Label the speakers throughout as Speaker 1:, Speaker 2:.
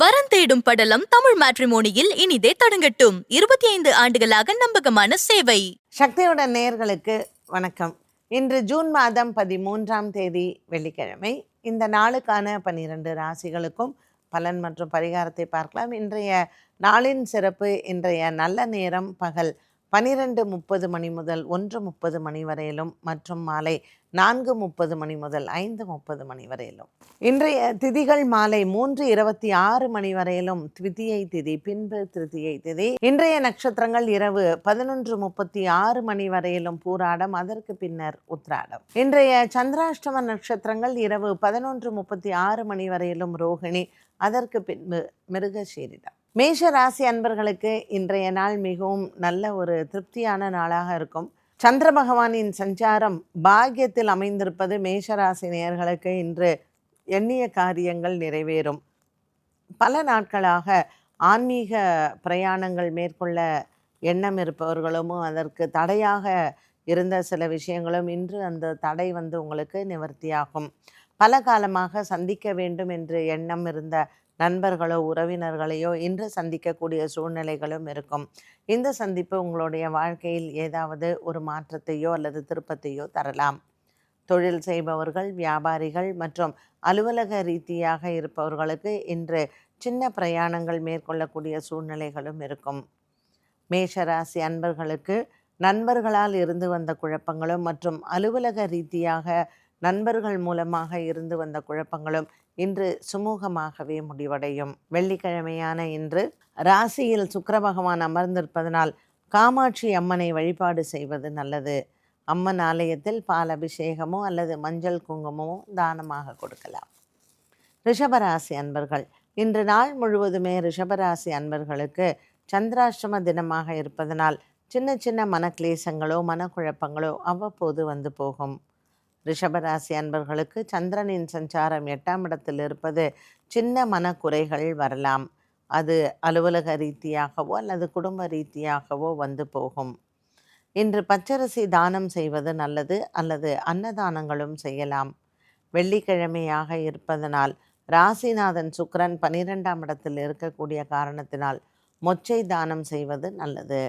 Speaker 1: வரன் தேடும் படலம் தமிழ் மேட்ரிமோனியில் இனிதே தொடங்கட்டும். இருபத்தி ஐந்து ஆண்டுகளாக நம்பகமான சேவை.
Speaker 2: சக்தியோட நேர்களுக்கு வணக்கம். இன்று ஜூன் மாதம் பதிமூன்றாம் தேதி வெள்ளிக்கிழமை. இந்த நாளுக்கான பன்னிரண்டு ராசிகளுக்கும் பலன் மற்றும் பரிகாரத்தை பார்க்கலாம். இன்றைய நாளின் சிறப்பு இன்றைய நல்ல நேரம் பகல். பனிரெண்டு முப்பது மணி முதல் ஒன்று முப்பது மணி வரையிலும் மற்றும் மாலை நான்கு முப்பது மணி முதல் ஐந்து முப்பது மணி வரையிலும். இன்றைய திதிகள் மாலை மூன்று இருபத்தி ஆறு மணி வரையிலும் த்விதியை திதி பின்பு திருதியை திதி. இன்றைய நட்சத்திரங்கள் இரவு பதினொன்று முப்பத்தி ஆறு மணி வரையிலும் பூராடம் அதற்கு பின்னர் உத்ராடம் இன்றைய சந்திராஷ்டம நட்சத்திரங்கள் இரவு பதினொன்று முப்பத்தி ஆறு மணி வரையிலும் ரோகிணி அதற்கு பின்பு மிருகசீரிடம். மேஷ ராசி அன்பர்களுக்கு இன்றைய நாள் மிகவும் நல்ல ஒரு திருப்தியான நாளாக இருக்கும். சந்திர பகவானின் சஞ்சாரம் பாக்கியத்தில் அமைந்திருப்பது மேஷராசி நேயர்களுக்கு இன்று எண்ணிய காரியங்கள் நிறைவேறும். பல நாட்களாக ஆன்மீக பிரயாணங்கள் மேற்கொள்ள எண்ணம் இருப்பவர்களும் அதற்கு தடையாக இருந்த சில விஷயங்களும் இன்று அந்த தடை வந்து உங்களுக்கு நிவர்த்தியாகும். பல காலமாக சந்திக்க வேண்டும் என்று எண்ணம் இருந்த நண்பர்களோ உறவினர்களையோ இன்று சந்திக்கக்கூடிய சூழ்நிலைகளும் இருக்கும். இந்த சந்திப்பு உங்களுடைய வாழ்க்கையில் ஏதாவது ஒரு மாற்றத்தையோ அல்லது திருப்பத்தையோ தரலாம். தொழில் செய்பவர்கள் வியாபாரிகள் மற்றும் அலுவலக ரீதியாக இருப்பவர்களுக்கு இன்று சின்ன பிரயாணங்கள் மேற்கொள்ளக்கூடிய சூழ்நிலைகளும் இருக்கும். மேஷராசி அன்பர்களுக்கு நண்பர்களால் இருந்து வந்த குழப்பங்களும் மற்றும் அலுவலக ரீதியாக நண்பர்கள் மூலமாக இருந்து வந்த குழப்பங்களும் இன்று சுமூகமாகவே முடிவடையும். வெள்ளிக்கிழமையான இன்று ராசியில் சுக்கர பகவான் அமர்ந்திருப்பதனால் காமாட்சி அம்மனை வழிபாடு செய்வது நல்லது. அம்மன் ஆலயத்தில் பால் அபிஷேகமோ அல்லது மஞ்சள் குங்குமமோ தானமாக கொடுக்கலாம். ரிஷபராசி அன்பர்கள் இன்று நாள் முழுவதுமே ரிஷபராசி அன்பர்களுக்கு சந்திராஷ்டம தினமாக இருப்பதனால் சின்ன சின்ன மனக்லேசங்களோ மனக்குழப்பங்களோ அவ்வப்போது வந்து போகும். ரிஷபராசி அன்பர்களுக்கு சந்திரனின் சஞ்சாரம் எட்டாம் இடத்தில் இருப்பது சின்ன மனக்குறைகள் வரலாம். அது அலுவலக ரீதியாகவோ அல்லது குடும்ப ரீதியாகவோ வந்து போகும். இன்று பச்சரிசி தானம் செய்வது நல்லது அல்லது அன்னதானங்களும் செய்யலாம். வெள்ளிக்கிழமையாக இருப்பதனால் ராசிநாதன் சுக்கரன் பனிரெண்டாம் இடத்தில் இருக்கக்கூடிய காரணத்தினால் மொச்சை தானம் செய்வது நல்லது.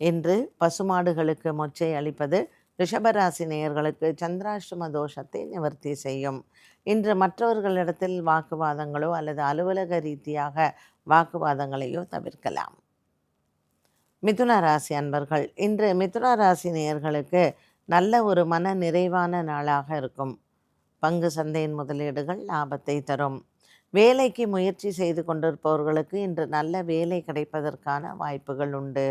Speaker 2: இன்று பசுமாடுகளுக்கு மொச்சை அளிப்பது ரிஷபராசி நேயர்களுக்கு சந்திராஷ்டம தோஷத்தை நிவர்த்தி செய்யும். இன்று மற்றவர்களிடத்தில் வாக்குவாதங்களோ அல்லது அலுவலக ரீதியாக வாக்குவாதங்களையோ தவிர்க்கலாம். மிதுன ராசி அன்பர்கள் இன்று மிதுன ராசி நேயர்களுக்கு நல்ல ஒரு மன நிறைவான நாளாக இருக்கும். பங்கு சந்தையின் முதலீடுகள் லாபத்தை தரும். வேலைக்கு முயற்சி செய்து கொண்டிருப்பவர்களுக்கு இன்று நல்ல வேலை கிடைப்பதற்கான வாய்ப்புகள் உண்டு.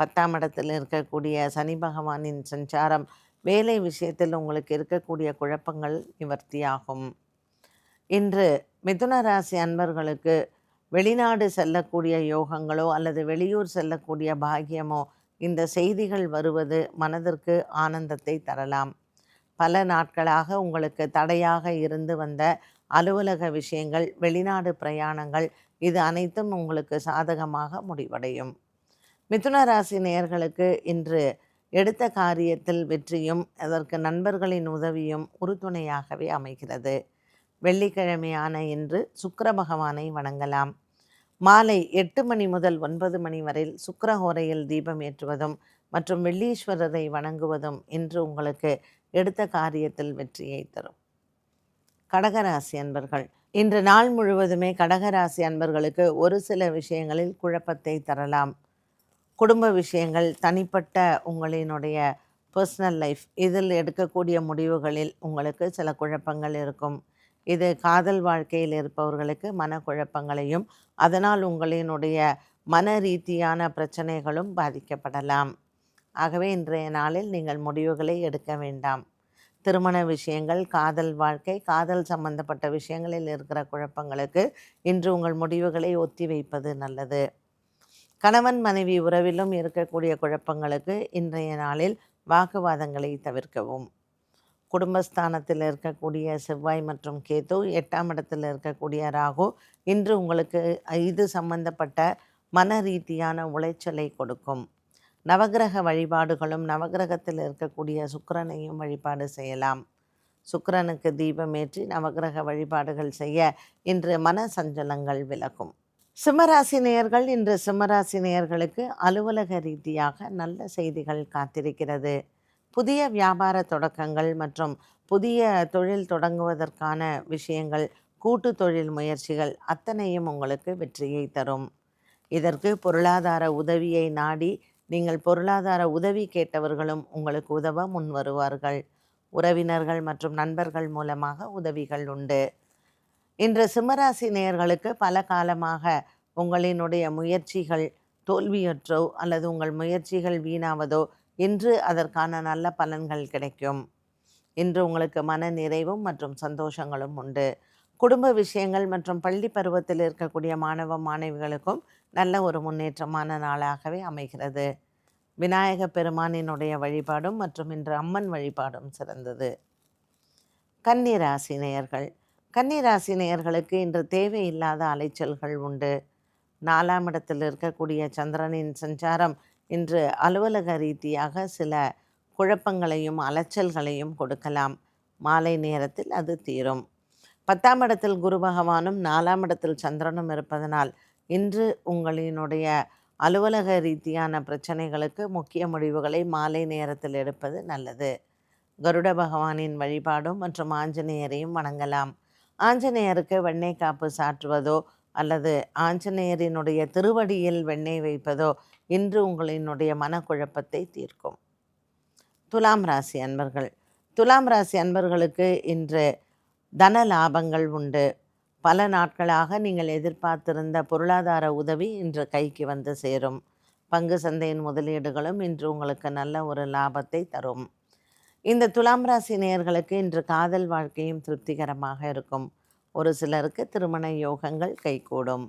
Speaker 2: பத்தாம் இடத்தில் இருக்கக்கூடிய சனி பகவானின் சஞ்சாரம் வேலை விஷயத்தில் உங்களுக்கு இருக்கக்கூடிய குழப்பங்கள் நிவர்த்தியாகும். இன்று மிதுன ராசி அன்பர்களுக்கு வெளிநாடு செல்லக்கூடிய யோகங்களோ அல்லது வெளியூர் செல்லக்கூடிய பாகியமோ இந்த செய்திகள் வருவது மனதிற்கு ஆனந்தத்தை தரலாம். பல நாட்களாக உங்களுக்கு தடையாக இருந்து வந்த அலுவலக விஷயங்கள் வெளிநாடு பிரயாணங்கள் இது அனைத்தும் உங்களுக்கு சாதகமாக முடிவடையும். மிதுன ராசி நேயர்களுக்கு இன்று எடுத்த காரியத்தில் வெற்றியும் அதற்கு நண்பர்களின் உதவியும் உறுதுணையாகவே அமைகிறது. வெள்ளிக்கிழமையான இன்று சுக்கர பகவானை வணங்கலாம். மாலை எட்டு மணி முதல் ஒன்பது மணி வரையில் சுக்கரஹோரையில் தீபம் ஏற்றுவதும் மற்றும் வெள்ளீஸ்வரரை வணங்குவதும் இன்று உங்களுக்கு எடுத்த காரியத்தில் வெற்றியை தரும். கடகராசி அன்பர்கள் இன்று நாள் முழுவதுமே கடகராசி அன்பர்களுக்கு ஒரு சில விஷயங்களில் குழப்பத்தை தரலாம். குடும்ப விஷயங்கள் தனிப்பட்ட உங்களினுடைய பர்சனல் லைஃப் இதில் எடுக்கக்கூடிய முடிவுகளில் உங்களுக்கு சில குழப்பங்கள் இருக்கும். இது காதல் வாழ்க்கையில் இருப்பவர்களுக்கு மனக்குழப்பங்களையும் அதனால் உங்களினுடைய மன ரீதியான பிரச்சனைகளும் பாதிக்கப்படலாம். ஆகவே இன்றைய நாளில் நீங்கள் முடிவுகளை எடுக்க வேண்டாம். திருமண விஷயங்கள் காதல் வாழ்க்கை காதல் சம்பந்தப்பட்ட விஷயங்களில் இருக்கிற குழப்பங்களுக்கு இன்று உங்கள் முடிவுகளை ஒத்தி வைப்பது நல்லது. கணவன் மனைவி உறவிலும் இருக்கக்கூடிய குழப்பங்களுக்கு இன்றைய நாளில் வாக்குவாதங்களை தவிர்க்கவும். குடும்பஸ்தானத்தில் இருக்கக்கூடிய செவ்வாய் மற்றும் கேது எட்டாம் இடத்தில் இருக்கக்கூடிய ராகு இன்று உங்களுக்கு இது சம்பந்தப்பட்ட மன ரீதியான உளைச்சலை கொடுக்கும். நவகிரக வழிபாடுகளும் நவகிரகத்தில் இருக்கக்கூடிய சுக்கரனையும் வழிபாடு செய்யலாம். சுக்கரனுக்கு தீபமேற்றி நவக்கிரக வழிபாடுகள் செய்ய இன்று மன சஞ்சலங்கள் விலகும். சிம்மராசி நேயர்கள் இன்று சிம்மராசி நேயர்களுக்கு அலுவலக ரீதியாக நல்ல செய்திகள் காத்திருக்கிறது. புதிய வியாபார தொடக்கங்கள் மற்றும் புதிய தொழில் தொடங்குவதற்கான விஷயங்கள் கூட்டு தொழில் முயற்சிகள் அத்தனையும் உங்களுக்கு வெற்றியை தரும். இதற்கு பொருளாதார உதவியை நாடி நீங்கள் பொருளாதார உதவி கேட்டவர்களும் உங்களுக்கு உதவ முன் வருவார்கள் உறவினர்கள் மற்றும் நண்பர்கள் மூலமாக உதவிகள் உண்டு. இன்று சிம்மராசி நேயர்களுக்கு பல காலமாக உங்களினுடைய முயற்சிகள் தோல்வியுற்றோ அல்லது உங்கள் முயற்சிகள் வீணாவதோ இன்று அதற்கான நல்ல பலன்கள் கிடைக்கும். இன்று உங்களுக்கு மன நிறைவும் மற்றும் சந்தோஷங்களும் உண்டு. குடும்ப விஷயங்கள் மற்றும் பள்ளி பருவத்தில் இருக்கக்கூடிய மாணவ மாணவிகளுக்கும் நல்ல ஒரு முன்னேற்றமான நாளாகவே அமைகிறது. விநாயக பெருமானினுடைய வழிபாடும் மற்றும் இன்று அம்மன் வழிபாடும் சிறந்தது. கன்னிராசி நேயர்கள் கன்னிராசி நேயர்களுக்கு இன்று தேவையில்லாத அலைச்சல்கள் உண்டு. நாலாம் இடத்தில் இருக்கக்கூடிய சந்திரனின் சஞ்சாரம் இன்று அலுவலக ரீதியாக சில குழப்பங்களையும் அலைச்சல்களையும் கொடுக்கலாம். மாலை நேரத்தில் அது தீரும். பத்தாம் இடத்தில் குரு பகவானும் நாலாம் இடத்தில் சந்திரனும் இருப்பதனால் இன்று உங்களினுடைய அலுவலக ரீதியான பிரச்சனைகளுக்கு முக்கிய முடிவுகளை மாலை நேரத்தில் எடுப்பது நல்லது. கருட பகவானின் வழிபாடும் மற்றும் ஆஞ்சநேயரையும் வணங்கலாம். ஆஞ்சநேயருக்கு வெண்ணெய் காப்பு சாற்றுவதோ அல்லது ஆஞ்சநேயரினுடைய திருவடியில் வெண்ணெய் வைப்பதோ இன்று உங்களினுடைய மனக்குழப்பத்தை தீர்க்கும். துலாம் ராசி அன்பர்கள். துலாம் ராசி அன்பர்களுக்கு இன்று தன லாபங்கள் உண்டு. பல நாட்களாக நீங்கள் எதிர்பார்த்திருந்த பொருளாதார உதவி இன்று கைக்கு வந்து சேரும். பங்கு சந்தையின் முதலீடுகளும் இன்று உங்களுக்கு நல்ல ஒரு லாபத்தை தரும். இந்த துலாம் ராசி நேயர்களுக்கு இன்று காதல் வாழ்க்கையும் திருப்திகரமாக இருக்கும். ஒரு சிலருக்கு திருமண யோகங்கள் கைகூடும்.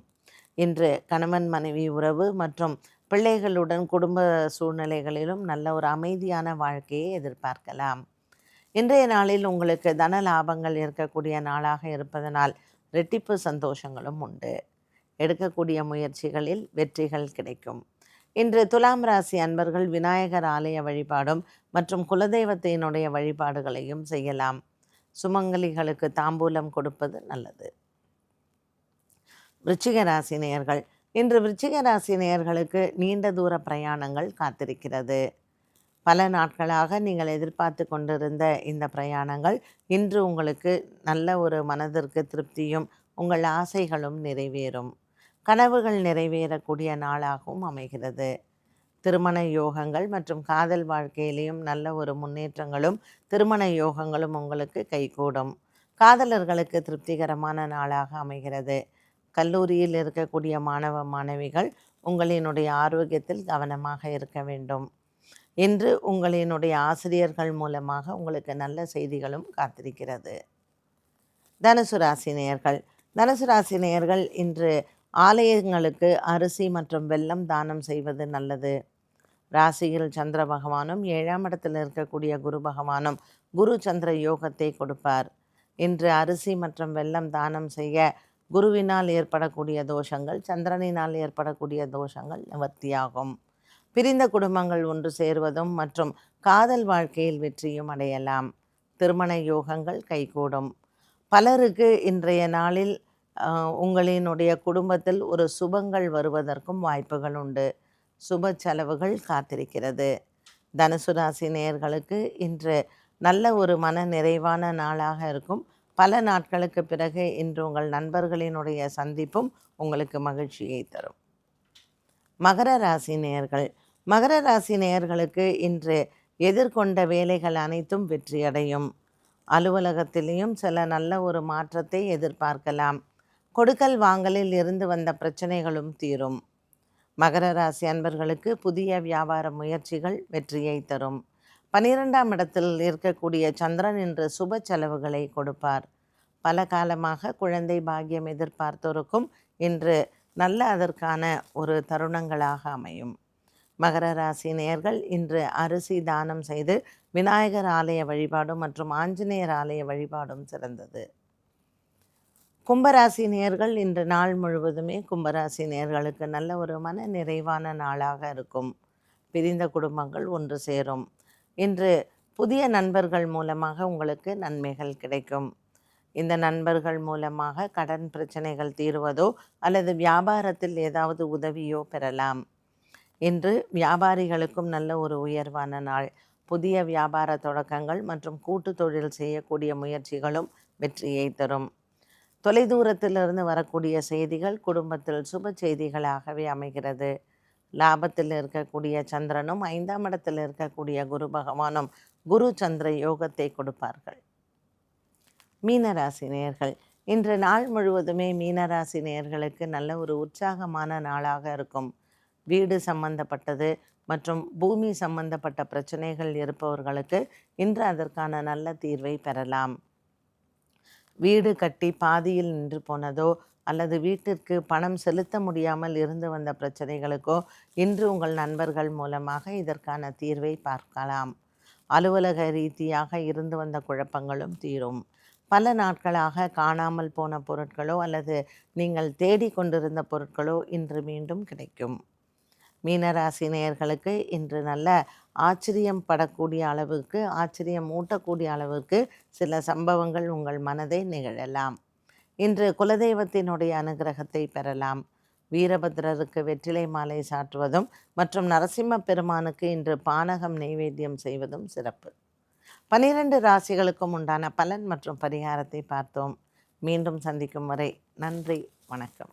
Speaker 2: இன்று கணவன் மனைவி உறவு மற்றும் பிள்ளைகளுடன் குடும்ப சூழ்நிலைகளிலும் நல்ல ஒரு அமைதியான வாழ்க்கையை எதிர்பார்க்கலாம். இன்றைய நாளில் உங்களுக்கு தன லாபங்கள் இருக்கக்கூடிய நாளாக இருப்பதனால் ரெட்டிப்பு சந்தோஷங்களும் உண்டு. எடுக்கக்கூடிய முயற்சிகளில் வெற்றிகள் கிடைக்கும். இன்று துலாம் ராசி அன்பர்கள் விநாயகர் ஆலய வழிபாடும் மற்றும் குலதெய்வத்தினுடைய வழிபாடுகளையும் செய்யலாம். சுமங்கலிகளுக்கு தாம்பூலம் கொடுப்பது நல்லது. விருச்சிக ராசி நேயர்கள் இன்று விருச்சிக ராசி நேயர்களுக்கு நீண்ட தூர பிரயாணங்கள் காத்திருக்கிறது. பல நாட்களாக நீங்கள் எதிர்பார்த்து கொண்டிருந்த இந்த பிரயாணங்கள் இன்று உங்களுக்கு நல்ல ஒரு மனதிற்கு திருப்தியும் உங்கள் ஆசைகளும் நிறைவேறும். கனவுகள் நிறைவேறக்கூடிய நாளாகவும் அமைகிறது. திருமண யோகங்கள் மற்றும் காதல் வாழ்க்கையிலையும் நல்ல ஒரு முன்னேற்றங்களும் திருமண யோகங்களும் உங்களுக்கு கைகூடும். காதலர்களுக்கு திருப்திகரமான நாளாக அமைகிறது. கல்லூரியில் இருக்கக்கூடிய மாணவ மாணவிகள் உங்களினுடைய ஆரோக்கியத்தில் கவனமாக இருக்க வேண்டும். இன்று உங்களினுடைய ஆசிரியர்கள் மூலமாக உங்களுக்கு நல்ல செய்திகளும் காத்திருக்கிறது. தனுசு ராசி நேயர்கள். தனுசு ராசி நேயர்கள் இன்று ஆலயங்களுக்கு அரிசி மற்றும் வெல்லம் தானம் செய்வது நல்லது. ராசியில் சந்திர பகவானும் ஏழாம் இடத்தில் இருக்கக்கூடிய குரு பகவானும் குரு சந்திர யோகத்தை கொடுப்பார். இன்று அரிசி மற்றும் வெல்லம் தானம் செய்ய குருவினால் ஏற்படக்கூடிய தோஷங்கள் சந்திரனினால் ஏற்படக்கூடிய தோஷங்கள் நிவர்த்தியாகும். பிரிந்த குடும்பங்கள் ஒன்று சேருவதும் மற்றும் காதல் வாழ்க்கையில் வெற்றியும் அடையலாம். திருமண யோகங்கள் கைகூடும். பலருக்கு இன்றைய நாளில் உங்களினுடைய குடும்பத்தில் ஒரு சுபங்கள் வருவதற்கும் வாய்ப்புகள் உண்டு. சுப செலவுகள் காத்திருக்கிறது. தனுசு ராசி நேயர்களுக்கு இன்று நல்ல ஒரு மன நிறைவான நாளாக இருக்கும். பல நாட்களுக்கு பிறகு இன்று உங்கள் நண்பர்களினுடைய சந்திப்பும் உங்களுக்கு மகிழ்ச்சியை தரும். மகர ராசி நேயர்கள். மகர ராசி நேயர்களுக்கு இன்று எதிர்கொண்ட வேலைகள் அனைத்தும் வெற்றியடையும். அலுவலகத்திலையும் சில நல்ல ஒரு மாற்றத்தை எதிர்பார்க்கலாம். கொடுக்கல் வாங்கலில் இருந்து வந்த பிரச்சனைகளும் தீரும். மகர ராசி அன்பர்களுக்கு புதிய வியாபார முயற்சிகள் வெற்றியை தரும். பனிரெண்டாம் இடத்தில் இருக்கக்கூடிய சந்திரன் இன்று சுப செலவுகளை கொடுப்பார். பல காலமாக குழந்தை பாக்கியம் எதிர்பார்த்தோருக்கும் இன்று நல்ல அதற்கான ஒரு தருணங்களாக அமையும். மகர ராசி நேர்கள் இன்று அரிசி தானம் செய்து விநாயகர் ஆலய வழிபாடும் மற்றும் ஆஞ்சநேயர் ஆலய வழிபாடும் சிறந்தது. கும்பராசி நேயர்கள் இன்று நாள் முழுவதுமே கும்பராசி நேர்களுக்கு நல்ல ஒரு மன நிறைவான நாளாக இருக்கும். பிரிந்த குடும்பங்கள் ஒன்று சேரும். இன்று புதிய நண்பர்கள் மூலமாக உங்களுக்கு நன்மைகள் கிடைக்கும். இந்த நண்பர்கள் மூலமாக கடன் பிரச்சனைகள் தீருவதோ அல்லது வியாபாரத்தில் ஏதாவது உதவியோ பெறலாம். இன்று வியாபாரிகளுக்கும் நல்ல ஒரு உயர்வான நாள். புதிய வியாபார தொடக்கங்கள் மற்றும் கூட்டு தொழில் செய்யக்கூடிய முயற்சிகளும் வெற்றியை தரும். தொலைதூரத்திலிருந்து வரக்கூடிய செய்திகள் குடும்பத்தில் சுப செய்திகளாகவே அமைகிறது. லாபத்தில் இருக்கக்கூடிய சந்திரனும் ஐந்தாம் இடத்தில் இருக்கக்கூடிய குரு பகவானும் குரு சந்திர யோகத்தை கொடுப்பார்கள். மீனராசி நேர்கள் இன்று நாள் முழுவதுமே மீனராசி நேர்களுக்கு நல்ல ஒரு உற்சாகமான நாளாக இருக்கும். வீடு சம்பந்தப்பட்டது மற்றும் பூமி சம்பந்தப்பட்ட பிரச்சனைகள் இருப்பவர்களுக்கு இன்று அதற்கான நல்ல தீர்வை பெறலாம். வீடு கட்டி பாதியில் நின்று போனதோ அல்லது வீட்டிற்கு பணம் செலுத்த முடியாமல் இருந்து வந்த பிரச்சனைகளுக்கோ இன்று உங்கள் நண்பர்கள் மூலமாக இதற்கான தீர்வை பார்க்கலாம். அலுவலக ரீதியாக இருந்து வந்த குழப்பங்களும் தீரும். பல நாட்களாக காணாமல் போன பொருட்களோ அல்லது நீங்கள் தேடிக்கொண்டிருந்த பொருட்களோ இன்று மீண்டும் கிடைக்கும். மீனராசி நேயர்களுக்கு இன்று நல்ல ஆச்சரியம் படக்கூடிய அளவுக்கு ஆச்சரியம் ஊட்டக்கூடிய அளவுக்கு சில சம்பவங்கள் உங்கள் மனதை நிகழலாம். இன்று குலதெய்வத்தினுடைய அனுகிரகத்தை பெறலாம். வீரபத்ரருக்கு வெற்றிலை மாலை சாற்றுவதும் மற்றும் நரசிம்ம பெருமானுக்கு இன்று பானகம் நெய்வேத்தியம் செய்வதும் சிறப்பு. பனிரெண்டு ராசிகளுக்கும் உண்டான பலன் மற்றும் பரிகாரத்தை பார்த்தோம். மீண்டும் சந்திக்கும் வரை நன்றி வணக்கம்.